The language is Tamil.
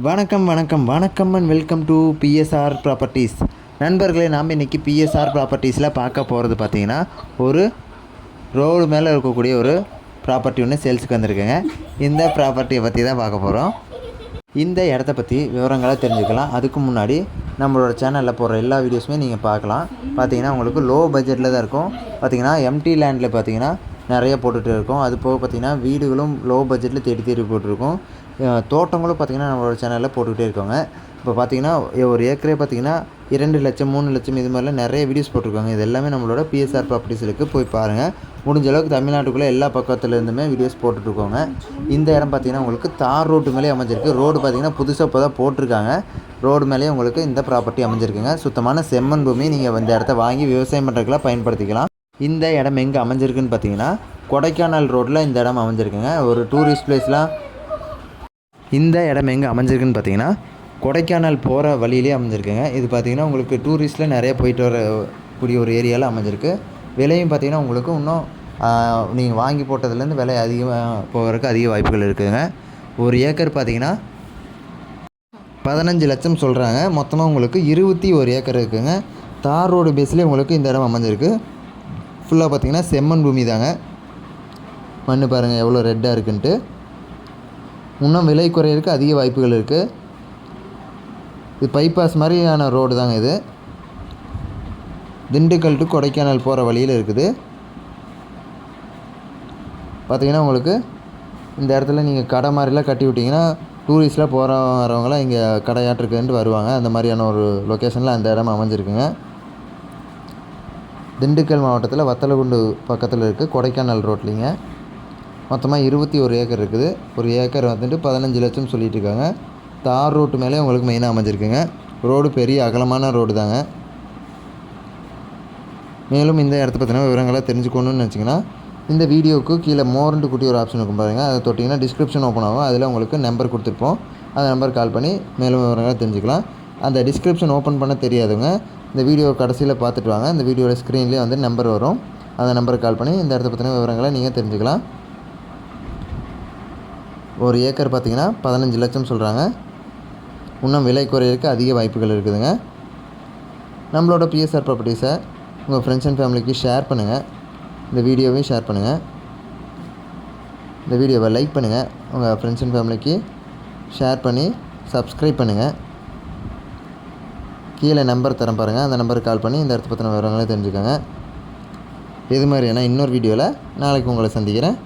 வணக்கம் வணக்கம் வணக்கம் and welcome to BSR properties நண்பர்களே நாம் இன்றைக்கி பிஎஸ்ஆர் ப்ராப்பர்ட்டிஸில் பார்க்க போகிறது பார்த்தீங்கன்னா ஒரு ரோடு மேலே இருக்கக்கூடிய ஒரு ப்ராப்பர்ட்டி ஒன்று சேல்ஸுக்கு வந்திருக்குங்க. இந்த ப்ராப்பர்ட்டியை பற்றி தான் பார்க்க போகிறோம் இந்த இடத்த பற்றி விவரங்களை தெரிஞ்சுக்கலாம். அதுக்கு முன்னாடி நம்மளோட சேனலில் போடுற எல்லா வீடியோஸுமே நீங்கள் பார்க்கலாம். பார்த்தீங்கன்னா உங்களுக்கு லோ பட்ஜெட்டில் தான் இருக்கும். பார்த்தீங்கன்னா எம்டி லேண்டில் பார்த்தீங்கன்னா நிறைய போட்டுகிட்டு இருக்கோம். அது போக பார்த்தீங்கன்னா வீடுகளும் லோ பட்ஜெட்டில் தேடி தேடி போட்டிருக்கோம். தோட்டங்களும் பார்த்தீங்கன்னா நம்மளோட சேனலில் போட்டுக்கிட்டே இருக்கோங்க. இப்போ பார்த்தீங்கன்னா ஒரு ஏக்கரே பார்த்தீங்கன்னா இரண்டு லட்சம் மூணு லட்சம் இது மாதிரிலாம் நிறைய வீடியோஸ் போட்டிருக்காங்க. இது எல்லாமே நம்மளோட பிஎஸ்ஆர் ப்ராப்பர்ட்டிஸ் இருக்குது போய் பாருங்கள் முடிஞ்ச அளவுக்கு தமிழ்நாட்டுக்குள்ளே எல்லா பக்கத்துலேருந்துமே வீடியோஸ் போட்டுட்ருக்கோங்க இந்த இடம் பார்த்தீங்கன்னா உங்களுக்கு தார் ரோட்டு மேலே அமைஞ்சிருக்கு. ரோடு பார்த்தீங்கன்னா புதுசாக இப்போ தான் போட்டிருக்காங்க. ரோடு மேலேயே உங்களுக்கு இந்த ப்ராப்பர்ட்டி அமைஞ்சிருக்குங்க. சுத்தமான செம்மண் பூமி. நீங்கள் இந்த இடத்த வாங்கி விவசாயம் பண்ணுறதுக்கெல்லாம் பயன்படுத்திக்கலாம். இந்த இடம் எங்கே அமைஞ்சிருக்குன்னு பார்த்தீங்கன்னா கொடைக்கானல் ரோட்டில் இந்த இடம் அமைஞ்சிருக்குங்க. ஒரு டூரிஸ்ட் பிளேஸ்லாம் இந்த இடம் எங்கே அமைஞ்சிருக்குன்னு பார்த்தீங்கன்னா கொடைக்கானல் போகிற வழியிலே அமைஞ்சிருக்குங்க. இது பார்த்திங்கன்னா உங்களுக்கு டூரிஸ்ட்டில் நிறைய போயிட்டு வர கூடிய ஒரு ஏரியாவில் அமைஞ்சிருக்கு. விலையும் பார்த்தீங்கன்னா உங்களுக்கு இன்னும் நீங்கள் வாங்கி போட்டதுலேருந்து விலை அதிகமாக போகிறதுக்கு அதிக வாய்ப்புகள் இருக்குதுங்க ஒரு ஏக்கர் பார்த்திங்கன்னா பதினஞ்சு லட்சம் சொல்கிறாங்க மொத்தமாக உங்களுக்கு இருபத்தி ஒரு ஏக்கர் இருக்குதுங்க தார் ரோடு பேஸ்லேயே உங்களுக்கு இந்த இடம் அமைஞ்சிருக்கு. ஃபுல்லாக பார்த்தீங்கன்னா செம்மண் பூமி தாங்க. மண் பாருங்கள் எவ்வளோ ரெட்டாக இருக்குன்ட்டு. இன்னும் விலை குறையிறதுக்கு அதிக வாய்ப்புகள் இருக்குது இது பைபாஸ் மாதிரியான ரோடு தாங்க இது. திண்டுக்கல் டு கொடைக்கானல் போகிற வழியில் இருக்குது. பார்த்தீங்கன்னா உங்களுக்கு இந்த இடத்துல நீங்கள் கடை மாதிரிலாம் கட்டி விட்டிங்கன்னா டூரிஸ்ட்லாம் போகிற வரவங்களாம் இங்கே கடையாட்டிருக்குன்ட்டு வருவாங்க. அந்த மாதிரியான ஒரு லொக்கேஷனில் அந்த இடம் அமைஞ்சிருக்குங்க. திண்டுக்கல் மாவட்டத்தில் வத்தலகுண்டு பக்கத்தில் இருக்குது கொடைக்கானல் ரோட்லிங்க. மொத்தமாக இருபத்தி ஒரு ஏக்கர் இருக்குது. ஒரு ஏக்கர் வந்துட்டு பதினஞ்சு லட்சம் சொல்லிட்டு இருக்காங்க தார் ரோட்டு மேலே உங்களுக்கு மெயினாக அமைஞ்சிருக்குங்க. ரோடு பெரிய அகலமான ரோடு தாங்க. மேலும் இந்த இடத்த பற்றின விவரங்களை தெரிஞ்சுக்கணும்னு நினச்சிங்கன்னா இந்த வீடியோவுக்கு கீழே மோர்ண்டு குட்டி ஒரு ஆப்ஷன் இருக்கும் பாருங்கள் அதை தொட்டிங்கன்னா டிஸ்கிரிப்ஷன் ஓப்பன் ஆகும். அதில் உங்களுக்கு நம்பர் கொடுத்துருப்போம். அந்த நம்பர் கால் பண்ணி மேலும் விவரங்களை தெரிஞ்சுக்கலாம். அந்த டிஸ்கிரிப்ஷன் ஓப்பன் பண்ண தெரியாதவங்க இந்த வீடியோ கடைசியில் பார்த்துட்டு வாங்க. இந்த வீடியோட ஸ்க்ரீன்லேயே வந்து நம்பர் வரும். அந்த நம்பருக்கு கால் பண்ணி இந்த இடத்த பற்றின விவரங்களை நீங்கள் தெரிஞ்சுக்கலாம். ஒரு ஏக்கர் பார்த்திங்கன்னா பதினஞ்சு லட்சம் சொல்கிறாங்க இன்னும் விலை குறையிறதுக்கு அதிக வாய்ப்புகள் இருக்குதுங்க. நம்மளோட பிஎஸ்ஆர் ப்ராப்பர்ட்டிஸை உங்கள் ஃப்ரெண்ட்ஸ் அண்ட் ஃபேமிலிக்கு ஷேர் பண்ணுங்கள் இந்த வீடியோவையும் ஷேர் பண்ணுங்கள் இந்த வீடியோவை லைக் பண்ணுங்கள் உங்கள் ஃப்ரெண்ட்ஸ் அண்ட் ஃபேமிலிக்கு ஷேர் பண்ணி சப்ஸ்கிரைப் பண்ணுங்கள் கீழே நம்பர் தரம் பாருங்கள் அந்த நம்பருக்கு கால் பண்ணி இந்த இடத்த பற்றின விவரங்களை தெரிஞ்சுக்கோங்க. இது மாதிரியான இன்னொரு வீடியோவில் நாளைக்கு உங்களை சந்திக்கிறேன்.